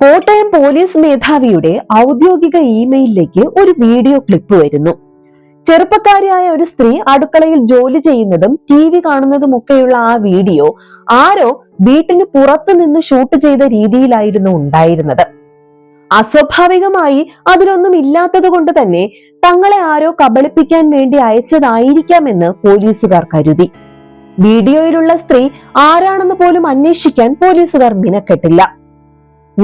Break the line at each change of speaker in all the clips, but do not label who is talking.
Kottayam police മേധാവിയുടെ ഔദ്യോഗിക ഇമെയിലിലേക്ക് ഒരു വീഡിയോ ക്ലിപ്പ് വരുന്നു. ചെറുപ്പക്കാരിയായ ഒരു സ്ത്രീ അടുക്കളയിൽ ജോലി ചെയ്യുന്നതും ടി വി കാണുന്നതുമൊക്കെയുള്ള ആ വീഡിയോ ആരോ വീട്ടിന് പുറത്തു നിന്ന് ഷൂട്ട് ചെയ്ത രീതിയിലായിരുന്നു ഉണ്ടായിരുന്നത്. അസ്വാഭാവികമായി അതിലൊന്നും ഇല്ലാത്തത് കൊണ്ട് തന്നെ തങ്ങളെ ആരോ കബളിപ്പിക്കാൻ വേണ്ടി അയച്ചതായിരിക്കാമെന്ന് പോലീസുകാർ കരുതി. വീഡിയോയിലുള്ള സ്ത്രീ ആരാണെന്ന് പോലും അന്വേഷിക്കാൻ പോലീസുകാർ മിനക്കെട്ടില്ല.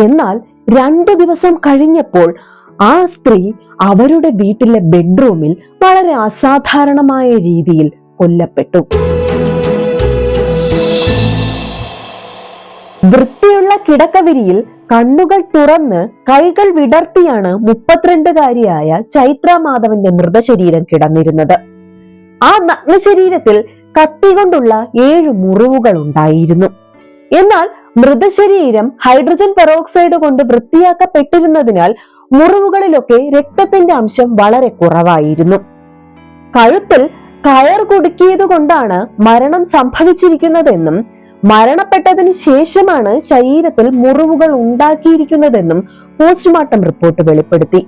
എന്നാൽ രണ്ടു ദിവസം കഴിഞ്ഞപ്പോൾ ആ സ്ത്രീ അവരുടെ വീട്ടിലെ ബെഡ്റൂമിൽ വളരെ അസാധാരണമായ രീതിയിൽ കൊല്ലപ്പെട്ടു. വൃത്തിയുള്ള കിടക്കവിരിയിൽ കണ്ണുകൾ തുറന്ന് കൈകൾ വിടർത്തിയാണ് മുപ്പത്തിരണ്ടുകാരിയായ ചൈത്ര മാധവന്റെ മൃതശരീരം കിടന്നിരുന്നത്. ആ നഗ്നശരീരത്തിൽ കത്തി കൊണ്ടുള്ള ഏഴ് മുറിവുകൾ ഉണ്ടായിരുന്നു. എന്നാൽ മൃതശരീരം ഹൈഡ്രജൻ പെറോക്സൈഡ് കൊണ്ട് വൃത്തിയാക്കപ്പെട്ടിരുന്നതിനാൽ മുറിവുകളിലൊക്കെ രക്തത്തിന്റെ അംശം വളരെ കുറവായിരുന്നു. കഴുത്തിൽ കയർ കുടുക്കിയത് കൊണ്ടാണ് മരണം സംഭവിച്ചിരിക്കുന്നതെന്നും മരണപ്പെട്ടതിനു ശേഷമാണ് ശരീരത്തിൽ മുറിവുകൾ ഉണ്ടാക്കിയിരിക്കുന്നതെന്നും പോസ്റ്റ്മോർട്ടം റിപ്പോർട്ട് വെളിപ്പെടുത്തി.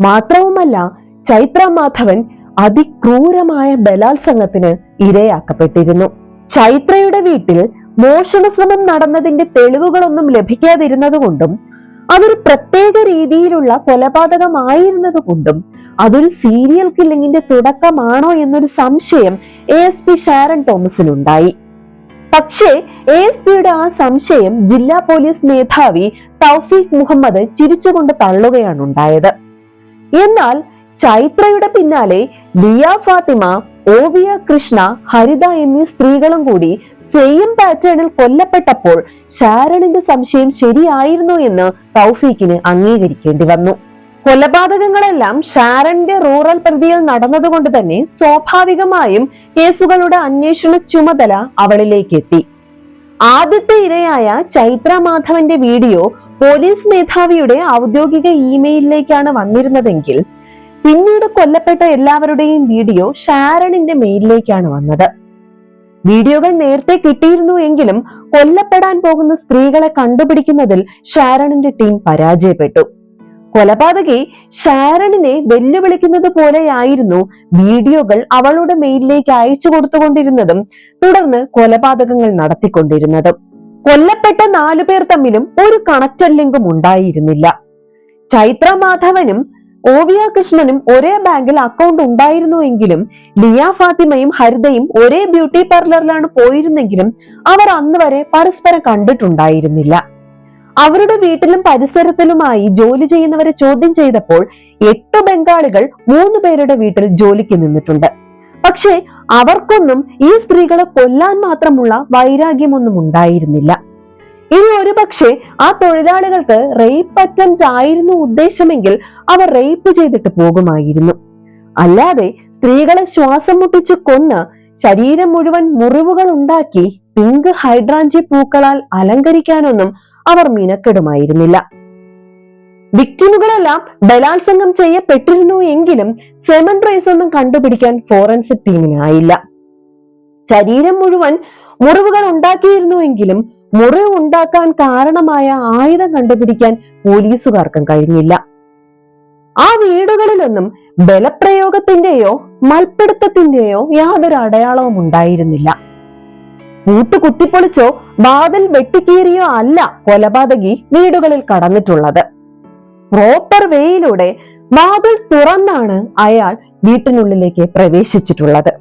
മാത്രവുമല്ല ചൈത്ര മാധവൻ അതിക്രൂരമായ ബലാത്സംഗത്തിന് ഇരയാക്കപ്പെട്ടിരുന്നു. ചൈത്രയുടെ വീട്ടിൽ മോഷണ ശ്രമം നടന്നതിന്റെ തെളിവുകളൊന്നും ലഭിക്കാതിരുന്നതുകൊണ്ടും അതൊരു പ്രത്യേക രീതിയിലുള്ള കൊലപാതകമായിരുന്നതുകൊണ്ടും അതൊരു സീരിയൽ കില്ലിങ്ങിന്റെ തുടക്കമാണോ എന്നൊരു സംശയം എ എസ് പി ഷാരൺ തോമസിനുണ്ടായി. പക്ഷേ എ എസ് പിയുടെ ആ സംശയം ജില്ലാ പോലീസ് മേധാവി തൗഫീഖ് മുഹമ്മദ് ചിരിച്ചുകൊണ്ട് തള്ളുകയാണ് ഉണ്ടായത് എന്നാൽ ചൈത്രയുടെ പിന്നാലെ ലിയ ഫാത്തിമ ഓവിയ കൃഷ്ണ ഹരിത എന്നീ സ്ത്രീകളും കൂടി സെയിം പാറ്റേണിൽ കൊല്ലപ്പെട്ടപ്പോൾ ഷാരണിന്റെ സംശയം ശരിയായിരുന്നു എന്ന് തൗഫീഖിന് അംഗീകരിക്കേണ്ടി വന്നു. കൊലപാതകങ്ങളെല്ലാം ഷാരന്റെ റൂറൽ പ്രതിയിൽ നടന്നതുകൊണ്ട് തന്നെ സ്വാഭാവികമായും കേസുകളുടെ അന്വേഷണ ചുമതല അവളിലേക്ക് എത്തി. ആദ്യത്തെ ഇരയായ ചൈത്ര മാധവന്റെ വീഡിയോ പോലീസ് മേധാവിയുടെ ഔദ്യോഗിക ഇമെയിലിലേക്കാണ് വന്നിരുന്നതെങ്കിൽ പിന്നീട് കൊല്ലപ്പെട്ട എല്ലാവരുടെയും വീഡിയോ ഷാരണിന്റെ മെയിലിലേക്കാണ് വന്നത്. വീഡിയോകൾ നേരത്തെ കിട്ടിയിരുന്നു എങ്കിലും കൊല്ലപ്പെടാൻ പോകുന്ന സ്ത്രീകളെ കണ്ടുപിടിക്കുന്നതിൽ ഷാരണിന്റെ ടീം പരാജയപ്പെട്ടു. കൊലപാതകി ഷാരണിനെ വെല്ലുവിളിക്കുന്നത് പോലെയായിരുന്നു വീഡിയോകൾ അവളുടെ മെയിലിലേക്ക് അയച്ചു കൊടുത്തുകൊണ്ടിരുന്നതും തുടർന്ന് കൊലപാതകങ്ങൾ നടത്തിക്കൊണ്ടിരുന്നതും. കൊല്ലപ്പെട്ട നാലുപേർ തമ്മിലും ഒരു കണക്റ്റർ ലിങ്കും ഉണ്ടായിരുന്നില്ല. ചൈത്ര മാധവനും ഓവിയ കൃഷ്ണനും ഒരേ ബാങ്കിൽ അക്കൗണ്ട് ഉണ്ടായിരുന്നുവെങ്കിലും ലിയ ഫാത്തിമയും ഹരിതയും ഒരേ ബ്യൂട്ടി പാർലറിലാണ് പോയിരുന്നെങ്കിലും അവർ അന്ന് വരെ പരസ്പരം കണ്ടിട്ടുണ്ടായിരുന്നില്ല. അവരുടെ വീട്ടിലും പരിസരത്തിലുമായി ജോലി ചെയ്യുന്നവരെ ചോദ്യം ചെയ്തപ്പോൾ എട്ട് ബംഗാളികൾ മൂന്ന് പേരുടെ വീട്ടിൽ ജോലിക്ക് നിന്നിട്ടുണ്ട്. പക്ഷേ അവർക്കൊന്നും ഈ സ്ത്രീകളെ കൊല്ലാൻ മാത്രമുള്ള വൈരാഗ്യമൊന്നും ഉണ്ടായിരുന്നില്ല. ഇനി ഒരുപക്ഷെ ആ തൊഴിലാളികൾക്ക് റേപ്പ് അറ്റംപ്റ്റ് ആയിരുന്നു ഉദ്ദേശമെങ്കിൽ അവർ റേപ്പ് ചെയ്തിട്ട് പോകുമായിരുന്നു. അല്ലാതെ സ്ത്രീകളെ ശ്വാസം മുട്ടിച്ച് കൊന്ന് ശരീരം മുഴുവൻ മുറിവുകൾ ഉണ്ടാക്കി പിങ്ക് ഹൈഡ്രാഞ്ചി പൂക്കളാൽ അലങ്കരിക്കാനൊന്നും അവർ മിനക്കെടുമായിരുന്നില്ല. വിക്ടിമുകളെല്ലാം ബലാത്സംഗം ചെയ്യപ്പെട്ടിരുന്നു എങ്കിലും സെമൻ ട്രേസ് ഒന്നും കണ്ടുപിടിക്കാൻ ഫോറൻസിക് ടീമിനായില്ല ശരീരം മുഴുവൻ മുറിവുകൾ ഉണ്ടാക്കിയിരുന്നുവെങ്കിലും മുറിവ് ഉണ്ടാക്കാൻ കാരണമായ ആയുധം കണ്ടുപിടിക്കാൻ പോലീസുകാർക്കും കഴിഞ്ഞില്ല. ആ വീടുകളിലൊന്നും ബലപ്രയോഗത്തിന്റെയോ മൽപ്പിടുത്തത്തിന്റെയോ യാതൊരു അടയാളവും ഉണ്ടായിരുന്നില്ല. കൂട്ടു കുത്തിപ്പൊളിച്ചോ വാതിൽ വെട്ടിക്കീറിയോ അല്ല കൊലപാതകി വീടുകളിൽ കടന്നിട്ടുള്ളത്. പ്രോപ്പർ വേയിലൂടെ വാതിൽ തുറന്നാണ് അയാൾ വീട്ടിനുള്ളിലേക്ക് പ്രവേശിച്ചിട്ടുള്ളത്.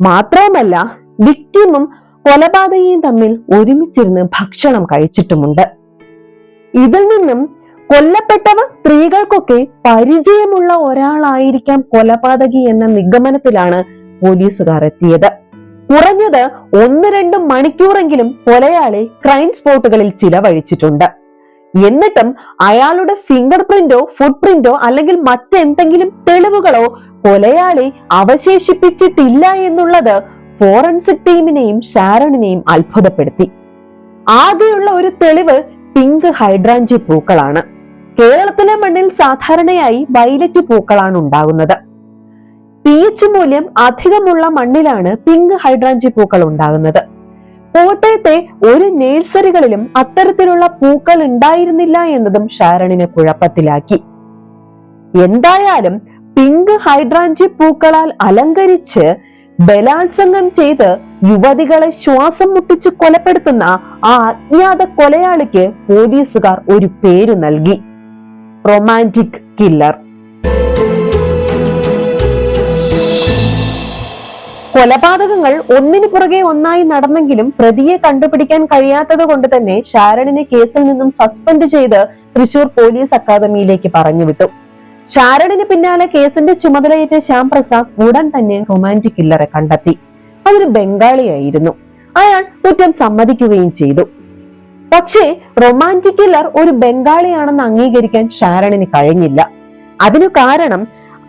മാത്രവുമല്ല വിക്ടിമും കൊലപാതകയും തമ്മിൽ ഒരുമിച്ചിരുന്ന് ഭക്ഷണം കഴിച്ചിട്ടുമുണ്ട്. ഇതിൽ നിന്നും കൊല്ലപ്പെട്ടവ സ്ത്രീകൾക്കൊക്കെ പരിചയമുള്ള ഒരാളായിരിക്കാം കൊലപാതകി എന്ന നിഗമനത്തിലാണ് പോലീസുകാർ എത്തിയത്. കുറഞ്ഞത് ഒന്ന് രണ്ട് മണിക്കൂറെങ്കിലും കൊലയാളി ക്രൈം സ്പോട്ടുകളിൽ ചിലവഴിച്ചിട്ടുണ്ട്. എന്നിട്ടും അയാളുടെ ഫിംഗർ പ്രിന്റോ ഫുട് പ്രിന്റോ അല്ലെങ്കിൽ മറ്റെന്തെങ്കിലും തെളിവുകളോ കൊലയാളി അവശേഷിപ്പിച്ചിട്ടില്ല എന്നുള്ളത് ഫോറൻസിക് ടീമിനെയും ഷാരണിനെയും അത്ഭുതപ്പെടുത്തി. ആകെയുള്ള ഒരു തെളിവ് പിങ്ക് ഹൈഡ്രാഞ്ചി പൂക്കളാണ്. കേരളത്തിലെ മണ്ണിൽ സാധാരണയായി വൈലറ്റ് പൂക്കളാണ് ഉണ്ടാകുന്നത്. പി എച്ച് മൂല്യം അധികമുള്ള മണ്ണിലാണ് പിങ്ക് ഹൈഡ്രാഞ്ചി പൂക്കൾ ഉണ്ടാകുന്നത്. കോട്ടയത്തെ ഒരു നേഴ്സറികളിലും അത്തരത്തിലുള്ള പൂക്കൾ ഉണ്ടായിരുന്നില്ല എന്നതും ഷാരണിനെ കുഴപ്പത്തിലാക്കി. എന്തായാലും പിങ്ക് ഹൈഡ്രാഞ്ചി പൂക്കളാൽ അലങ്കരിച്ച് ബലാത്സംഗം ചെയ്ത് യുവതികളെ ശ്വാസം മുട്ടിച്ച് കൊലപ്പെടുത്തുന്ന ആ അജ്ഞാത കൊലയാളിക്ക് പോലീസുകാർ ഒരു പേര് നൽകി. Romantic killer. കൊലപാതകങ്ങൾ ഒന്നിനു പുറകെ ഒന്നായി നടന്നെങ്കിലും പ്രതിയെ കണ്ടുപിടിക്കാൻ കഴിയാത്തത് കൊണ്ട് തന്നെ ഷാരണിനെ കേസിൽ നിന്നും സസ്പെൻഡ് ചെയ്ത് തൃശൂർ പോലീസ് അക്കാദമിയിലേക്ക് പറഞ്ഞുവിട്ടു. ഷാരണിന് പിന്നാലെ കേസിന്റെ ചുമതലയേറ്റ ശ്യാം പ്രസാദ് ഉടൻ തന്നെ റൊമാന്റിക് കില്ലറെ കണ്ടെത്തി. അതൊരു ബംഗാളിയായിരുന്നു. അയാൾ കുറ്റം സമ്മതിക്കുകയും ചെയ്തു. പക്ഷേ റൊമാന്റിക് കില്ലർ ഒരു ബംഗാളിയാണെന്ന് അംഗീകരിക്കാൻ ഷാരണിന് കഴിഞ്ഞില്ല. അതിനു കാരണം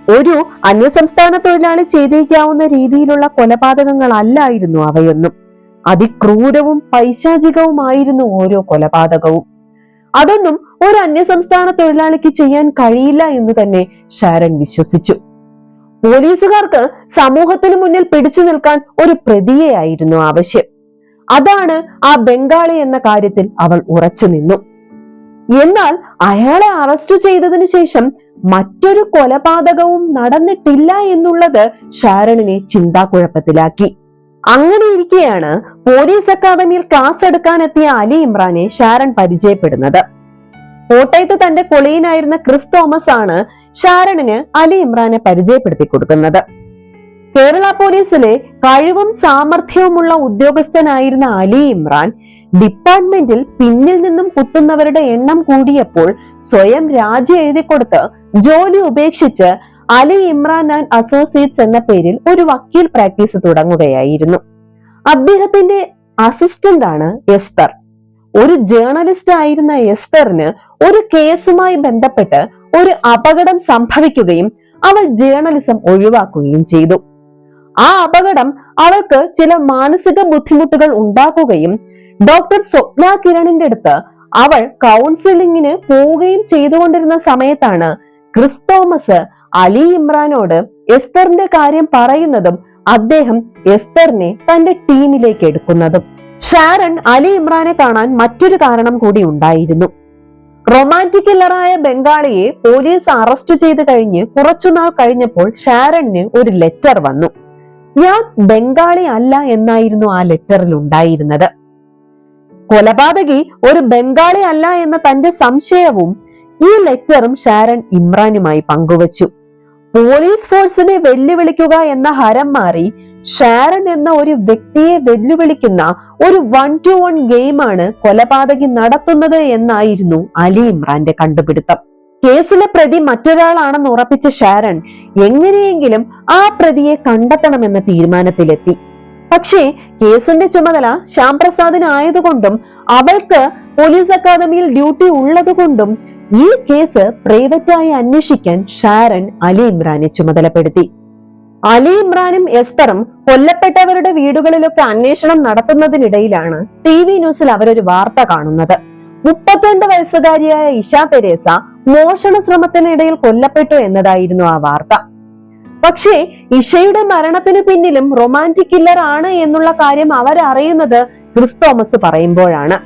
ഒരു അന്യസംസ്ഥാന തൊഴിലാളി ചെയ്തേക്കാവുന്ന രീതിയിലുള്ള കൊലപാതകങ്ങളല്ലായിരുന്നു അവയൊന്നും. അതിക്രൂരവും പൈശാചികവുമായിരുന്നു ഓരോ കൊലപാതകവും. അതൊന്നും ഒരു അന്യസംസ്ഥാന തൊഴിലാളിക്ക് ചെയ്യാൻ കഴിയില്ല എന്ന് തന്നെ ഷാരൻ വിശ്വസിച്ചു. പോലീസുകാർക്ക് സമൂഹത്തിന് മുന്നിൽ പിടിച്ചു നിൽക്കാൻ ഒരു പ്രതിയെയായിരുന്നു ആവശ്യം. അതാണ് ആ ബംഗാളി എന്ന കാര്യത്തിൽ അവൾ ഉറച്ചു നിന്നു. എന്നാൽ അയാളെ അറസ്റ്റ് ചെയ്തതിനു ശേഷം മറ്റൊരു കൊലപാതകവും നടന്നിട്ടില്ല എന്നുള്ളത് ഷാരണിനെ ചിന്താക്കുഴപ്പത്തിലാക്കി. അങ്ങനെ ഇരിക്കെയാണ് പോലീസ് അക്കാദമിയിൽ ക്ലാസ് എടുക്കാനെത്തിയ അലി ഇമ്രാനെ ഷാരൺ പരിചയപ്പെടുന്നത്. കോട്ടയത്ത് തന്റെ കൊളീനായിരുന്ന ക്രിസ് തോമസ് ആണ് ഷാരണിന് അലി ഇമ്രാനെ പരിചയപ്പെടുത്തി കൊടുക്കുന്നത്. കേരള പോലീസിലെ കഴിവും സാമർഥ്യവുമുള്ള ഉദ്യോഗസ്ഥനായിരുന്ന അലി ഇമ്രാൻ ഡിപ്പാർട്ട്മെന്റിൽ പിന്നിൽ നിന്നും കുത്തുന്നവരുടെ എണ്ണം കൂടിയപ്പോൾ സ്വയം രാജി എഴുതിക്കൊടുത്ത് ജോലി ഉപേക്ഷിച്ച് അലി ഇമ്രാൻ ആൻഡ് അസോസിയേറ്റ്സ് എന്ന പേരിൽ ഒരു വക്കീൽ പ്രാക്ടീസ് തുടങ്ങുകയായിരുന്നു. അദ്ദേഹത്തിന്റെ അസിസ്റ്റന്റ് ആണ് എസ്തർ. ഒരു ജേർണലിസ്റ്റ് ആയിരുന്ന എസ്തറിന് ഒരു കേസുമായി ബന്ധപ്പെട്ട് ഒരു അപകടം സംഭവിക്കുകയും അവൾ ജേർണലിസം ഒഴിവാക്കുകയും ചെയ്തു. ആ അപകടം അവൾക്ക് ചില മാനസിക ബുദ്ധിമുട്ടുകൾ ഉണ്ടാക്കുകയും ഡോക്ടർ സ്വപ്ന കിരണിന്റെ അടുത്ത് അവൾ കൗൺസിലിങ്ങിന് പോവുകയും ചെയ്തുകൊണ്ടിരുന്ന സമയത്താണ് ക്രിസ് തോമസ് അലി ഇമ്രാനോട് എസ്തറിന്റെ കാര്യം പറയുന്നതും അദ്ദേഹം എസ്തറിനെ തന്റെ ടീമിലേക്ക് എടുക്കുന്നതും. ഷാരൺ അലി ഇമ്രാനെ കാണാൻ മറ്റൊരു കാരണം കൂടി ഉണ്ടായിരുന്നു. റൊമാന്റിക് കില്ലറായ ബംഗാളിയെ പോലീസ് അറസ്റ്റ് ചെയ്ത് കഴിഞ്ഞ് കുറച്ചുനാൾ കഴിഞ്ഞപ്പോൾ ഷാരണിന് ഒരു ലെറ്റർ വന്നു. ഞാൻ ബംഗാളി അല്ല എന്നായിരുന്നു ആ ലെറ്ററിൽ ഉണ്ടായിരുന്നത്. കൊലപാതകി ഒരു ബംഗാളി അല്ല എന്ന തന്റെ സംശയവും ഈ ലെറ്ററും ഷാരൺ ഇമ്രാനുമായി പങ്കുവച്ചു. പോലീസ് ഫോഴ്സിനെ വെല്ലുവിളിക്കുക എന്ന ഹരം മാറി ഷാരൻ എന്ന ഒരു വ്യക്തിയെ വെല്ലുവിളിക്കുന്ന ഒരു വൺ ടു വൺ ഗെയിമാണ് കൊലപാതകി നടത്തുന്നത് എന്നായിരുന്നു അലി ഇമ്രാന്റെ കണ്ടുപിടുത്തം. കേസിലെ പ്രതി മറ്റൊരാളാണെന്ന് ഉറപ്പിച്ച ഷാരൺ എങ്ങനെയെങ്കിലും ആ പ്രതിയെ കണ്ടെത്തണമെന്ന തീരുമാനത്തിലെത്തി. പക്ഷേ കേസിന്റെ ചുമതല ശ്യാം പ്രസാദിനായതുകൊണ്ടും അവൾക്ക് പോലീസ് അക്കാദമിയിൽ ഡ്യൂട്ടി ഉള്ളതുകൊണ്ടും ഈ കേസ് പ്രൈവറ്റായി അന്വേഷിക്കാൻ ഷാരൻ അലി ഇമ്രാനെ ചുമതലപ്പെടുത്തി. അലി ഇമ്രാനും എസ്തറും കൊല്ലപ്പെട്ടവരുടെ വീടുകളിലൊക്കെ അന്വേഷണം നടത്തുന്നതിനിടയിലാണ് ടി വി ന്യൂസിൽ അവരൊരു വാർത്ത കാണുന്നത്. മുപ്പത്തിരണ്ട് വയസ്സുകാരിയായ ഇഷ പെരേസ മോഷണ ശ്രമത്തിനിടയിൽ കൊല്ലപ്പെട്ടു എന്നതായിരുന്നു ആ വാർത്ത. പക്ഷേ ഇഷയുടെ മരണത്തിന് പിന്നിലും റൊമാന്റിക് കില്ലർ ആണ് എന്നുള്ള കാര്യം അവരറിയുന്നത് ക്രിസ് തോമസ് പറയുമ്പോഴാണ്.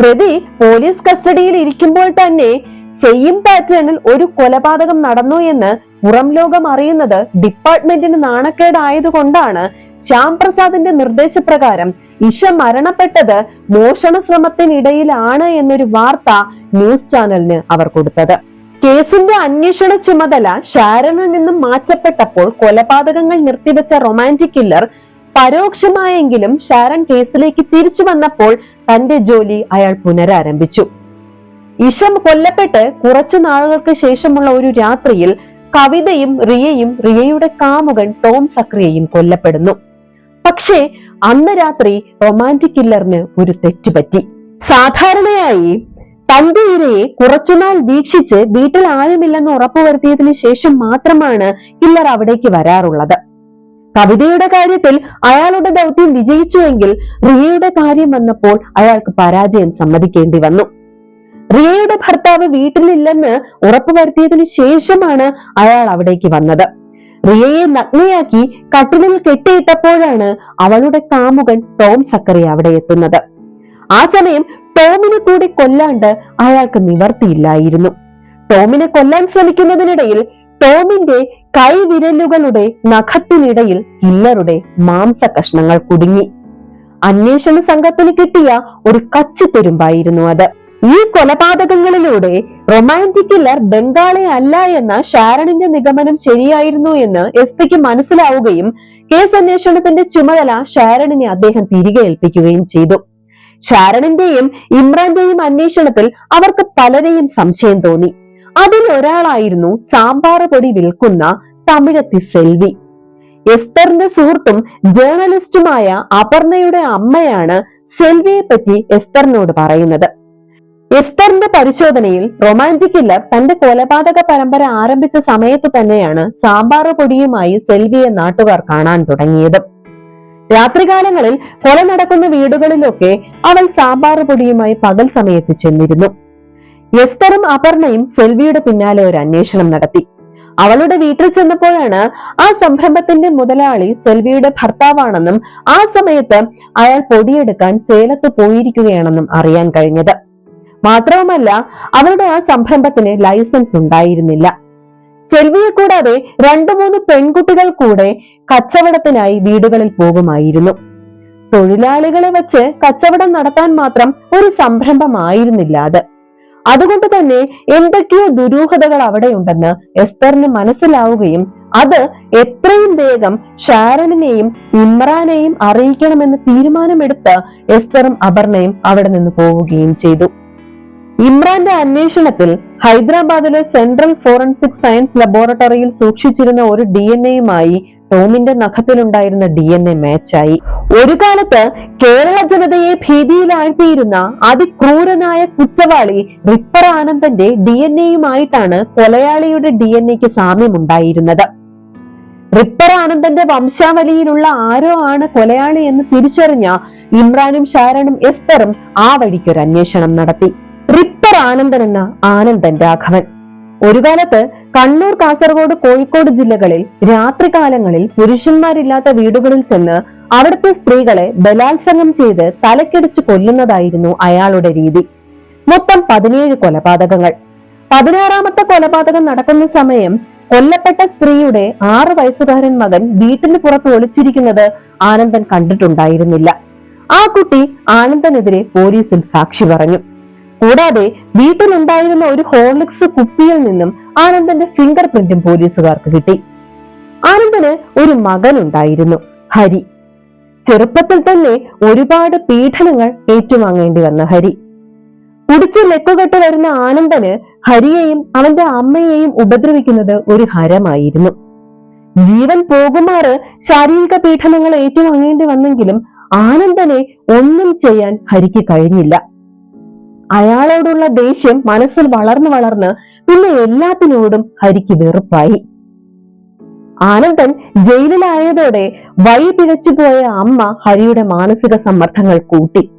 പ്രതി പോലീസ് കസ്റ്റഡിയിൽ ഇരിക്കുമ്പോൾ തന്നെ സെയിം പാറ്റേണിൽ ഒരു കൊലപാതകം നടന്നു എന്ന് പുറം ലോകം അറിയുന്നത് ഡിപ്പാർട്ട്മെന്റിന് നാണക്കേടായതുകൊണ്ടാണ് ശ്യാം പ്രസാദിന്റെ നിർദ്ദേശപ്രകാരം ഇഷ മരണപ്പെട്ടത് മോഷണ ശ്രമത്തിനിടയിലാണ് എന്നൊരു വാർത്ത ന്യൂസ് ചാനലിന് അവർ കൊടുത്തത്. കേസിന്റെ അന്വേഷണ ചുമതല ഷാരനിൽ നിന്നും മാറ്റപ്പെട്ടപ്പോൾ കൊലപാതകങ്ങൾ നിർത്തിവെച്ച റൊമാന്റിക് കില്ലർ പരോക്ഷമായെങ്കിലും ഷാരൺ കേസിലേക്ക് തിരിച്ചു വന്നപ്പോൾ തന്റെ ജോലി അയാൾ പുനരാരംഭിച്ചു. ഇഷം കൊല്ലപ്പെട്ട് കുറച്ചു നാളുകൾക്ക് ശേഷമുള്ള ഒരു രാത്രിയിൽ കവിതയും റിയയും റിയയുടെ കാമുകൻ ടോം സക്രിയയും കൊല്ലപ്പെടുന്നു. പക്ഷേ അന്ന് രാത്രി റൊമാന്റിക് കില്ലറിന് ഒരു തെറ്റുപറ്റി സാധാരണയായി തന്റെ ഇരയെ കുറച്ചുനാൾ വീക്ഷിച്ച് വീട്ടിൽ ആരുമില്ലെന്ന് ഉറപ്പുവരുത്തിയതിനു ശേഷം മാത്രമാണ് കില്ലർ അവിടേക്ക് വരാറുള്ളത്. കവിതയുടെ കാര്യത്തിൽ അയാളുടെ ദൗത്യം വിജയിച്ചുവെങ്കിൽ റിയയുടെ കാര്യം വന്നപ്പോൾ അയാൾക്ക് പരാജയം സമ്മതിക്കേണ്ടി വന്നു. റിയയുടെ ഭർത്താവ് വീട്ടിലില്ലെന്ന് ഉറപ്പുവരുത്തിയതിനു ശേഷമാണ് അയാൾ അവിടേക്ക് വന്നത്. റിയയെ നഗ്നയാക്കി കട്ടിലിൽ കെട്ടിയിട്ടപ്പോഴാണ് അവളുടെ കാമുകൻ ടോം സക്കറി അവിടെ എത്തുന്നത്. ആ സമയം ടോമിനെ കൂടി കൊല്ലാണ്ട് അയാൾക്ക് നിവർത്തിയില്ലായിരുന്നു. ടോമിനെ കൊല്ലാൻ ശ്രമിക്കുന്നതിനിടയിൽ ടോമിന്റെ കൈവിരലുകളുടെ നഖത്തിനിടയിൽ ഹില്ലറുടെ മാംസ കഷ്ണങ്ങൾ കുടുങ്ങി. അന്വേഷണ സംഘത്തിന് കിട്ടിയ ഒരു കച്ചു തെരുമ്പായിരുന്നു അത്. ഈ കൊലപാതകങ്ങളിലൂടെ റൊമാന്റിക് കില്ലർ ബംഗാളെ അല്ല എന്ന ഷാരണിന്റെ നിഗമനം ശരിയായിരുന്നു എന്ന് എസ് പിക്ക് മനസ്സിലാവുകയും കേസ് അന്വേഷണത്തിന്റെ ചുമതല ഷാരണിനെ അദ്ദേഹം തിരികെ ഏൽപ്പിക്കുകയും ചെയ്തു. ഷാരണിന്റെയും ഇമ്രാന്റെയും അന്വേഷണത്തിൽ അവർക്ക് പലരെയും സംശയം തോന്നി. അതിൽ ഒരാളായിരുന്നു സാമ്പാർ പൊടി വിൽക്കുന്ന തമിഴത്തി സെൽവി. എസ്തറിന്റെ സുഹൃത്തും ജേർണലിസ്റ്റുമായ അപർണയുടെ അമ്മയാണ് സെൽവിയെ പറ്റി എസ്തറിനോട് പറയുന്നത്. എസ്തറിന്റെ പരിശോധനയിൽ റൊമാന്റിക് കില്ലർ തന്റെ കൊലപാതക പരമ്പര ആരംഭിച്ച സമയത്ത് തന്നെയാണ് സാമ്പാർ പൊടിയുമായി സെൽവിയെ നാട്ടുകാർ കാണാൻ തുടങ്ങിയത്. രാത്രികാലങ്ങളിൽ കൊല നടക്കുന്ന വീടുകളിലൊക്കെ അവൾ സാമ്പാർ പൊടിയുമായി പകൽ സമയത്ത് ചെന്നിരുന്നു. എസ്തറും അപർണയും സെൽവിയുടെ പിന്നാലെ ഒരു അന്വേഷണം നടത്തി. അവളുടെ വീട്ടിൽ ചെന്നപ്പോഴാണ് ആ സംരംഭത്തിന്റെ മുതലാളി സെൽവിയുടെ ഭർത്താവാണെന്നും ആ സമയത്ത് അയാൾ പൊടിയെടുക്കാൻ സേലത്ത് പോയിരിക്കുകയാണെന്നും അറിയാൻ കഴിഞ്ഞത്. മാത്രവുമല്ല അവരുടെ ആ സംരംഭത്തിന് ലൈസൻസ് ഉണ്ടായിരുന്നില്ല. സെൽവിയെ കൂടാതെ രണ്ടു മൂന്ന് പെൺകുട്ടികൾ കൂടെ കച്ചവടത്തിനായി വീടുകളിൽ പോകുമായിരുന്നു. തൊഴിലാളികളെ വച്ച് കച്ചവടം നടത്താൻ മാത്രം ഒരു സംരംഭമായിരുന്നില്ല അത്. അതുകൊണ്ട് തന്നെ എന്തൊക്കെയോ ദുരൂഹതകൾ അവിടെയുണ്ടെന്ന് എസ്തറിന് മനസ്സിലാവുകയും അത് എത്രയും വേഗം ഷാരണിനെയും ഇമ്രാനെയും അറിയിക്കണമെന്ന് തീരുമാനമെടുത്ത് എസ്തറും അപർണയും അവിടെ നിന്ന് പോവുകയും ചെയ്തു. ഇമ്രാന്റെ അന്വേഷണത്തിൽ ഹൈദരാബാദിലെ സെൻട്രൽ ഫോറൻസിക് സയൻസ് ലബോറട്ടറിയിൽ സൂക്ഷിച്ചിരുന്ന ഒരു ഡി എൻ എയുമായി ടോമിന്റെ നഖത്തിലുണ്ടായിരുന്ന ഡി എൻ എ മാച്ചായി. ഒരു കാലത്ത് കേരള ജനതയെ ഭീതിയിലാഴ്ത്തിയിരുന്ന അതിക്രൂരനായ കുറ്റവാളി റിപ്പർ ആനന്ദന്റെ ഡി എൻ എയുമായിട്ടാണ് കൊലയാളിയുടെ ഡി എൻ എക്ക് സാമ്യമുണ്ടായിരുന്നത്. റിപ്പർ ആനന്ദന്റെ വംശാവലിയിലുള്ള ആരോ ആണ് കൊലയാളി എന്ന് തിരിച്ചറിഞ്ഞ ഇമ്രാനും ഷാരനും എസ്തറും ആ വഴിക്കൊരു അന്വേഷണം നടത്തി. റിപ്പർ ആനന്ദൻ എന്ന ആനന്ദൻ രാഘവൻ. ഒരു കാലത്ത് കണ്ണൂർ കാസർഗോഡ് കോഴിക്കോട് ജില്ലകളിൽ രാത്രികാലങ്ങളിൽ പുരുഷന്മാരില്ലാത്ത വീടുകളിൽ ചെന്ന് അവിടുത്തെ സ്ത്രീകളെ ബലാത്സംഗം ചെയ്ത് തലക്കടിച്ചു കൊല്ലുന്നതായിരുന്നു അയാളുടെ രീതി. മൊത്തം പതിനേഴ് കൊലപാതകങ്ങൾ. പതിനാറാമത്തെ കൊലപാതകം നടക്കുന്ന സമയം കൊല്ലപ്പെട്ട സ്ത്രീയുടെ ആറു വയസ്സുകാരൻ മകൻ വീട്ടിന് പുറത്ത് ഒളിച്ചിരിക്കുന്നത് ആനന്ദൻ കണ്ടിട്ടുണ്ടായിരുന്നില്ല. ആ കുട്ടി ആനന്ദനെതിരെ പോലീസിൽ സാക്ഷി പറഞ്ഞു. കൂടാതെ വീട്ടിലുണ്ടായിരുന്ന ഒരു ഹോർലിക്സ് കുപ്പിയിൽ നിന്നും ആനന്ദന്റെ ഫിംഗർ പ്രിന്റും പോലീസുകാർക്ക് കിട്ടി. ആനന്ദന് ഒരു മകൻ ഉണ്ടായിരുന്നു ഹരി. ചെറുപ്പത്തിൽ തന്നെ ഒരുപാട് പീഡനങ്ങൾ ഏറ്റുവാങ്ങേണ്ടി വന്ന ഹരി. കുടിച്ച് ലെക്കുകെട്ട് വരുന്ന ആനന്ദന് ഹരിയെയും അവന്റെ അമ്മയെയും ഉപദ്രവിക്കുന്നത് ഒരു ഹരമായിരുന്നു. ജീവൻ പോകുമാറ് ശാരീരിക പീഡനങ്ങൾ ഏറ്റുവാങ്ങേണ്ടി വന്നെങ്കിലും ആനന്ദനെ ഒന്നും ചെയ്യാൻ ഹരിക്ക് കഴിഞ്ഞില്ല. അയാളോടുള്ള ദേഷ്യം മനസ്സിൽ വളർന്നു വളർന്ന് പിന്നെ എല്ലാത്തിനോടും ഹരിക്ക് വെറുപ്പായി. ആനന്ദൻ ജയിലിലായതോടെ വഴി പിഴച്ചുപോയ അമ്മ ഹരിയുടെ മാനസിക സമ്മർദ്ദങ്ങൾ കൂട്ടി.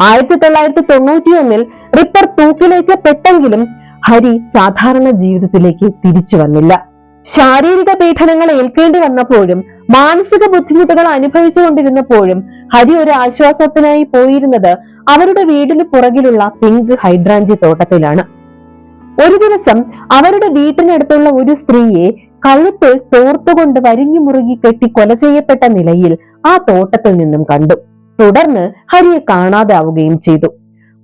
ആയിരത്തി തൊള്ളായിരത്തി തൊണ്ണൂറ്റിയൊന്നിൽ റിപ്പർ തൂക്കിലേറ്റപ്പെട്ടെങ്കിലും ഹരി സാധാരണ ജീവിതത്തിലേക്ക് തിരിച്ചു വന്നില്ല. ശാരീരിക പീഡനങ്ങൾ ഏൽക്കേണ്ടി വന്നപ്പോഴും മാനസിക ബുദ്ധിമുട്ടുകൾ അനുഭവിച്ചുകൊണ്ടിരുന്നപ്പോഴും ഹരി ഒരു ആശ്വാസത്തിനായി പോയിരുന്നത് അവരുടെ വീടിന് പുറകിലുള്ള പിങ്ക് ഹൈഡ്രാഞ്ചി തോട്ടത്തിലാണ്. ഒരു ദിവസം അവരുടെ വീട്ടിനടുത്തുള്ള ഒരു സ്ത്രീയെ കഴുത്തിൽ തോർത്തുകൊണ്ട് വരിഞ്ഞു മുറുകി കെട്ടി കൊല ചെയ്യപ്പെട്ട നിലയിൽ ആ തോട്ടത്തിൽ നിന്നും കണ്ടു. തുടർന്ന് ഹരിയെ കാണാതാവുകയും ചെയ്തു.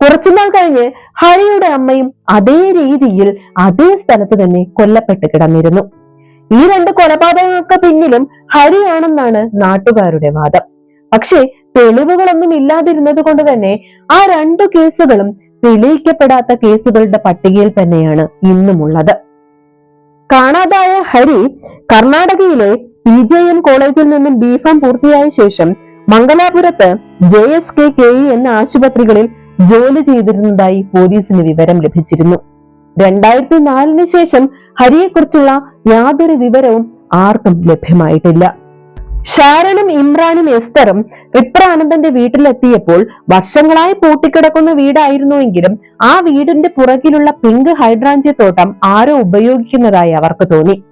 കുറച്ചുനാൾ കഴിഞ്ഞ് ഹരിയുടെ അമ്മയും അതേ രീതിയിൽ അതേ സ്ഥലത്ത് തന്നെ കൊല്ലപ്പെട്ട് കിടന്നിരുന്നു. ഈ രണ്ട് കൊലപാതകങ്ങൾക്ക് പിന്നിലും ഹരിയാണെന്നാണ് നാട്ടുകാരുടെ വാദം. പക്ഷേ തെളിവുകളൊന്നും ഇല്ലാതിരുന്നത് കൊണ്ട് തന്നെ ആ രണ്ടു കേസുകളും തെളിയിക്കപ്പെടാത്ത കേസുകളുടെ പട്ടികയിൽ തന്നെയാണ് ഇന്നുമുള്ളത്. കാണാതായ ഹരി കർണാടകയിലെ പി ജെ എം കോളേജിൽ നിന്നും ബിഫാം പൂർത്തിയായ ശേഷം മംഗലാപുരത്ത് J S K K E എന്ന ആശുപത്രികളിൽ ജോലി ചെയ്തിരുന്നതായി പോലീസിന് വിവരം ലഭിച്ചിരുന്നു. രണ്ടായിരത്തി നാലിന് ശേഷം ഹരിയെക്കുറിച്ചുള്ള യാതൊരു വിവരവും ആർക്കും ലഭ്യമായിട്ടില്ല. ഷാരനും ഇമ്രാനും എസ്തറും വിപ്രാനന്ദന്റെ വീട്ടിലെത്തിയപ്പോൾ വർഷങ്ങളായി പൂട്ടിക്കിടക്കുന്ന വീടായിരുന്നുവെങ്കിലും ആ വീടിന്റെ പുറകിലുള്ള പിങ്ക് ഹൈഡ്രാഞ്ചി തോട്ടം ആരോ ഉപയോഗിക്കുന്നതായി അവർക്ക് തോന്നി.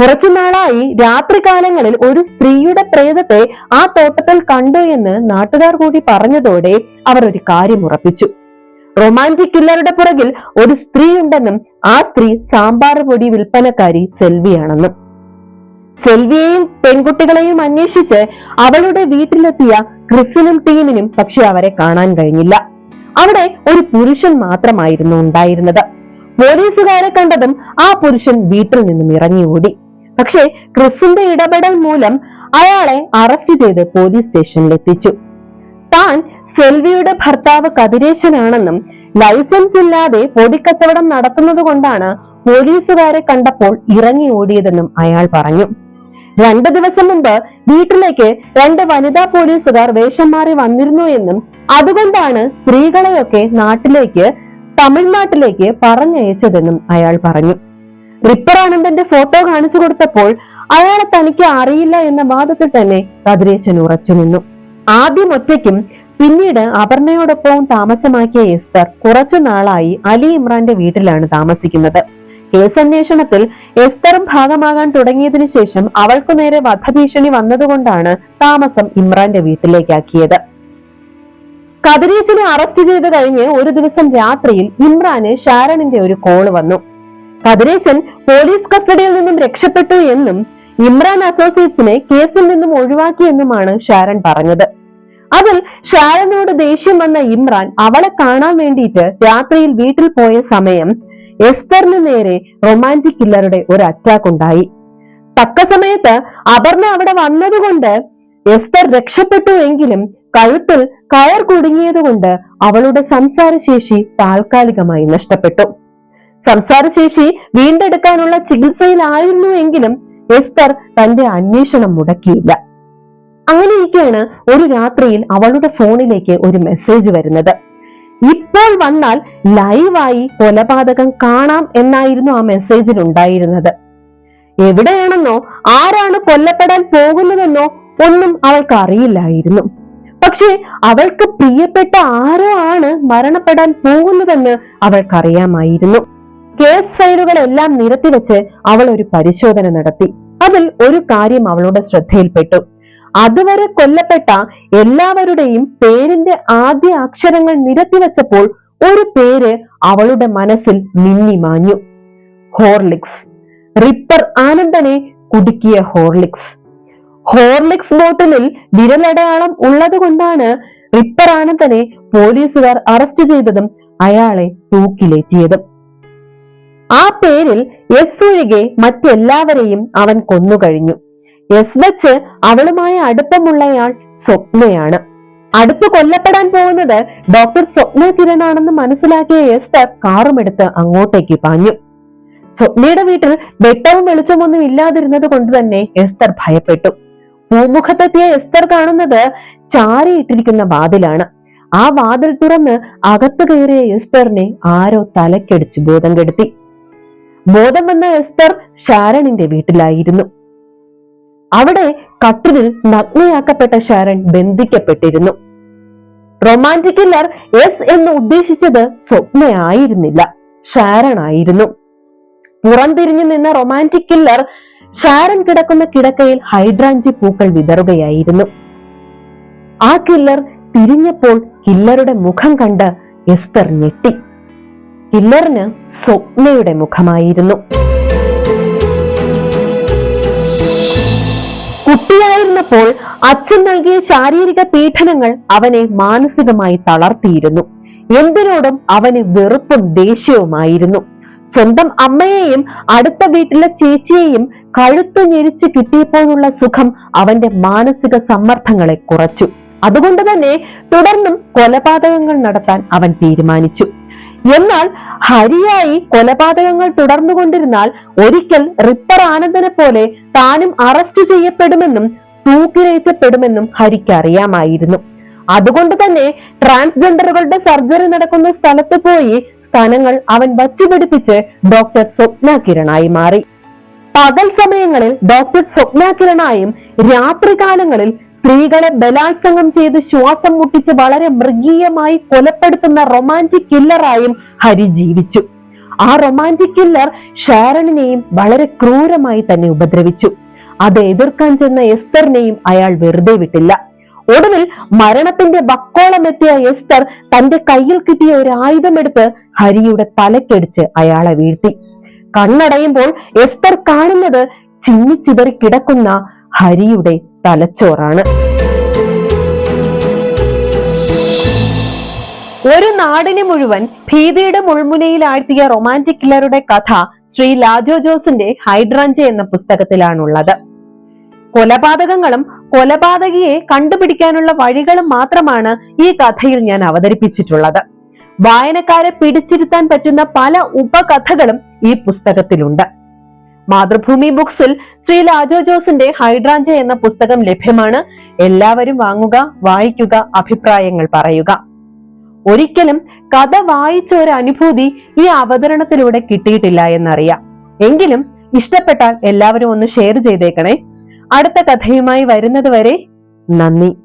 കുറച്ചു നാളായി രാത്രികാലങ്ങളിൽ ഒരു സ്ത്രീയുടെ പ്രേതത്തെ ആ തോട്ടത്തിൽ കണ്ടു എന്ന് നാട്ടുകാർ കൂടി പറഞ്ഞതോടെ അവർ ഒരു കാര്യം ഉറപ്പിച്ചു. റൊമാന്റിക് കില്ലറുടെ പുറകിൽ ഒരു സ്ത്രീ ഉണ്ടെന്നും ആ സ്ത്രീ സാമ്പാർ പൊടി വിൽപ്പനക്കാരി സെൽവിയാണെന്നും. സെൽവിയെയും പെൺകുട്ടികളെയും അന്വേഷിച്ച് അവളുടെ വീട്ടിലെത്തിയ ക്രിസിനും ടീമിനും പക്ഷെ അവരെ കാണാൻ കഴിഞ്ഞില്ല. അവിടെ ഒരു പുരുഷൻ മാത്രമായിരുന്നു ഉണ്ടായിരുന്നത്. പോലീസുകാരെ കണ്ടതും ആ പുരുഷൻ വീട്ടിൽ നിന്നും ഇറങ്ങി ഓടി പക്ഷേ ക്രിസിന്റെ ഇടപെടൽ മൂലം അയാളെ അറസ്റ്റ് ചെയ്ത് പോലീസ് സ്റ്റേഷനിൽ എത്തിച്ചു താൻ സെൽവിയുടെ ഭർത്താവ് കതിരേശനാണെന്നും ലൈസൻസ് ഇല്ലാതെ പൊടിക്കച്ചവടം നടത്തുന്നത് കൊണ്ടാണ് പോലീസുകാരെ കണ്ടപ്പോൾ ഇറങ്ങി ഓടിയതെന്നും അയാൾ പറഞ്ഞു. രണ്ടു ദിവസം മുമ്പ് വീട്ടിലേക്ക് രണ്ട് വനിതാ പോലീസുകാർ വേഷം മാറി വന്നിരുന്നു എന്നും അതുകൊണ്ടാണ് സ്ത്രീകളെയൊക്കെ നാട്ടിലേക്ക് തമിഴ്നാട്ടിലേക്ക് പറഞ്ഞയച്ചതെന്നും അയാൾ പറഞ്ഞു. റിപ്പർ ആനന്ദന്റെ ഫോട്ടോ കാണിച്ചു കൊടുത്തപ്പോൾ അയാളെ തനിക്ക് അറിയില്ല എന്ന വാദത്തിൽ തന്നെ കതിരേശൻ ഉറച്ചു നിന്നു ആദ്യം ഒറ്റയ്ക്കും പിന്നീട് അപർണയോടൊപ്പവും താമസമാക്കിയ എസ്തർ കുറച്ചു നാളായി അലി ഇമ്രാന്റെ വീട്ടിലാണ് താമസിക്കുന്നത്. കേസന്വേഷണത്തിൽ എസ്തറും ഭാഗമാകാൻ തുടങ്ങിയതിനു ശേഷം അവൾക്കു നേരെ വധഭീഷണി വന്നതുകൊണ്ടാണ് താമസം ഇമ്രാന്റെ വീട്ടിലേക്കാക്കിയത്. കതിരീശിനെ അറസ്റ്റ് ചെയ്ത് കഴിഞ്ഞ് ഒരു ദിവസം രാത്രിയിൽ ഇമ്രാന് ഷാരണിന്റെ ഒരു കോൾ വന്നു. കതിരേശൻ പോലീസ് കസ്റ്റഡിയിൽ നിന്നും രക്ഷപ്പെട്ടു എന്നും ഇമ്രാൻ അസോസിയേറ്റ്സിനെ കേസിൽ നിന്നും ഒഴിവാക്കിയെന്നുമാണ് ഷാരൻ പറഞ്ഞത്. അതിൽ ഷാരനോട് ദേഷ്യം വന്ന ഇമ്രാൻ അവളെ കാണാൻ വേണ്ടിയിട്ട് രാത്രിയിൽ വീട്ടിൽ പോയ സമയം എസ്തറിന് നേരെ റൊമാന്റിക് കില്ലറുടെ ഒരു അറ്റാക്ക് ഉണ്ടായി. തക്ക സമയത്ത് അപർണ അവിടെ വന്നതുകൊണ്ട് എസ്തർ രക്ഷപ്പെട്ടു എങ്കിലും കഴുത്തിൽ കയർ കുടുങ്ങിയതുകൊണ്ട് അവളുടെ സംസാരശേഷി താൽക്കാലികമായി നഷ്ടപ്പെട്ടു. സംസാരശേഷി വീണ്ടെടുക്കാനുള്ള ചികിത്സയിലായിരുന്നു എങ്കിലും എസ്തർ തന്റെ അന്വേഷണം മുടക്കിയില്ല. അങ്ങനെയൊക്കെയാണ് ഒരു രാത്രിയിൽ അവളുടെ ഫോണിലേക്ക് ഒരു മെസ്സേജ് വരുന്നത്. ഇപ്പോൾ വന്നാൽ ലൈവായി കൊലപാതകം കാണാം എന്നായിരുന്നു ആ മെസ്സേജിൽ ഉണ്ടായിരുന്നത്. എവിടെയാണെന്നോ ആരാണ് കൊല്ലപ്പെടാൻ പോകുന്നതെന്നോ ഒന്നും അവൾക്ക് അറിയില്ലായിരുന്നു. പക്ഷേ അവൾക്ക് പ്രിയപ്പെട്ട ആരോ ആണ് മരണപ്പെടാൻ പോകുന്നതെന്ന് അവൾക്കറിയാമായിരുന്നു. കേസ് ഫയലുകളെല്ലാം നിരത്തിവെച്ച് അവൾ ഒരു പരിശോധന നടത്തി. അതിൽ ഒരു കാര്യം അവളുടെ ശ്രദ്ധയിൽപ്പെട്ടു. അതുവരെ കൊല്ലപ്പെട്ട എല്ലാവരുടെയും പേരിന്റെ ആദ്യ അക്ഷരങ്ങൾ നിരത്തിവെച്ചപ്പോൾ ഒരു പേര് അവളുടെ മനസ്സിൽ മിന്നിമാഞ്ഞു ഹോർലിക്സ്. റിപ്പർ ആനന്ദനെ കുടുക്കിയ ഹോർലിക്സ്. ഹോർലിക്സ് ബോട്ടിലിൽ വിരലടയാളം ഉള്ളതുകൊണ്ടാണ് റിപ്പർ ആനന്ദനെ പോലീസുകാർ അറസ്റ്റ് ചെയ്തതും അയാളെ തൂക്കിലേറ്റിയതും. ആ പേരിൽ എസ് ഒഴികെ മറ്റെല്ലാവരെയും അവൻ കൊന്നുകഴിഞ്ഞു യെസ് വെച്ച് അവളുമായി അടുപ്പമുള്ളയാൾ സ്വപ്നയാണ്. അടുത്ത് കൊല്ലപ്പെടാൻ പോകുന്നത് ഡോക്ടർ സ്വപ്ന കിരണാണെന്ന് മനസ്സിലാക്കിയ എസ്തർ കാറുമെടുത്ത് അങ്ങോട്ടേക്ക് പാഞ്ഞു. സ്വപ്നയുടെ വീട്ടിൽ വെട്ടവും വെളിച്ചമൊന്നും ഇല്ലാതിരുന്നത് കൊണ്ട് തന്നെ എസ്തർ ഭയപ്പെട്ടു. പൂമുഖത്തെത്തിയ എസ്തർ കാണുന്നത് ചാരിയിട്ടിരിക്കുന്ന വാതിലാണ്. ആ വാതിൽ തുറന്ന് അകത്തു കയറിയ എസ്തറിനെ ആരോ തലക്കടിച്ച് ബോധം കെടുത്തി. ബോധം വന്ന എസ്തർ ഷാരണിന്റെ വീട്ടിലായിരുന്നു. അവിടെ കട്ടിലിൽ നഗ്നയാക്കപ്പെട്ട ഷാരൺ ബന്ധിക്കപ്പെട്ടിരുന്നു. റൊമാന്റിക് കില്ലർ എസ് എന്ന് ഉദ്ദേശിച്ചത് സ്വപ്നയായിരുന്നില്ല ഷാരൺ ആയിരുന്നു പുറംതിരിഞ്ഞു നിന്ന റൊമാന്റിക് കില്ലർ ഷാരൺ കിടക്കുന്ന കിടക്കയിൽ ഹൈഡ്രാഞ്ചി പൂക്കൾ വിതറുകയായിരുന്നു. ആ കില്ലർ തിരിഞ്ഞപ്പോൾ കില്ലറുടെ മുഖം കണ്ട് എസ്തർ ഞെട്ടി. കില്ലറിന് സ്വപ്നയുടെ മുഖമായിരുന്നു. കുട്ടിയായിരുന്നപ്പോൾ അച്ഛൻ നൽകിയ ശാരീരിക പീഡനങ്ങൾ അവനെ മാനസികമായി തളർത്തിയിരുന്നു. എന്തിനോടും അവന് വെറുപ്പും ദേഷ്യവുമായിരുന്നു. സ്വന്തം അമ്മയെയും അടുത്ത വീട്ടിലെ ചേച്ചിയെയും കഴുത്ത് ഞെരിച്ച് കിട്ടിയപ്പോഴുള്ള സുഖം അവന്റെ മാനസിക സമ്മർദ്ദങ്ങളെ കുറച്ചു. അതുകൊണ്ട് തന്നെ തുടർന്നും കൊലപാതകങ്ങൾ നടത്താൻ അവൻ തീരുമാനിച്ചു. എന്നാൽ ഹരിയായി കൊലപാതകങ്ങൾ തുടർന്നുകൊണ്ടിരുന്നാൽ ഒരിക്കൽ റിപ്പർ ആനന്ദനെ പോലെ താനും അറസ്റ്റ് ചെയ്യപ്പെടുമെന്നും തൂക്കിലേറ്റപ്പെടുമെന്നും ഹരിക്ക് അറിയാമായിരുന്നു. അതുകൊണ്ട് തന്നെ ട്രാൻസ്ജെൻഡറുകളുടെ സർജറി നടക്കുന്ന സ്ഥലത്ത് പോയി സ്ഥലങ്ങൾ അവൻ വച്ചുപിടിപ്പിച്ച് ഡോക്ടർ സ്വപ്ന കിരണായി മാറി. പകൽ സമയങ്ങളിൽ ഡോക്ടർ സ്വപ്ന കിരണായും രാത്രികാലങ്ങളിൽ സ്ത്രീകളെ ബലാത്സംഗം ചെയ്ത് ശ്വാസം മുട്ടിച്ച് വളരെ മൃഗീയമായി കൊലപ്പെടുത്തുന്ന റൊമാന്റിക് കില്ലറായും ഹരി ജീവിച്ചു. ആ റൊമാന്റിക് കില്ലർ ഷാരണിനെയും വളരെ ക്രൂരമായി തന്നെ ഉപദ്രവിച്ചു. അത് എതിർക്കാൻ ചെന്ന എസ്തറിനെയും അയാൾ വെറുതെ വിട്ടില്ല. ഒടുവിൽ മരണത്തിന്റെ വക്കോളമെത്തിയ എസ്തർ തന്റെ കയ്യിൽ കിട്ടിയ ഒരു ആയുധമെടുത്ത് ഹരിയുടെ തലക്കടിച്ച് അയാളെ വീഴ്ത്തി. കണ്ണടയുമ്പോൾ എസ്തർ കാണുന്നത് ചിന്നിച്ചിതറി കിടക്കുന്ന ഹരിയുടെ തലച്ചോറാണ്. ഒരു നാടിനെ മുഴുവൻ ഭീതിയുടെ മുൾമുനയിൽ ആഴ്ത്തിയ റൊമാന്റിക് കില്ലറുടെ കഥ ശ്രീ ലാജോ ജോസിന്റെ ഹൈഡ്രാഞ്ച എന്ന പുസ്തകത്തിലാണുള്ളത്. കൊലപാതകങ്ങളും കൊലപാതകിയെ കണ്ടുപിടിക്കാനുള്ള വഴികളും മാത്രമാണ് ഈ കഥയിൽ ഞാൻ അവതരിപ്പിച്ചിട്ടുള്ളത്. വായനക്കാരെ പിടിച്ചിരുത്താൻ പറ്റുന്ന പല ഉപകഥകളും ഈ പുസ്തകത്തിലുണ്ട്. മാതൃഭൂമി ബുക്സിൽ ശ്രീ ലാജോ ജോസിന്റെ ഹൈഡ്രാഞ്ച എന്ന പുസ്തകം ലഭ്യമാണ്. എല്ലാവരും വാങ്ങുക വായിക്കുക അഭിപ്രായങ്ങൾ പറയുക. ഒരിക്കലും കഥ വായിച്ച ഒരു അനുഭൂതി ഈ അവതരണത്തിലൂടെ കിട്ടിയിട്ടില്ല എന്നറിയാം. എങ്കിലും ഇഷ്ടപ്പെട്ടാൽ എല്ലാവരും ഒന്ന് ഷെയർ ചെയ്തേക്കണേ. അടുത്ത കഥയുമായി വരുന്നത് വരെ നന്ദി.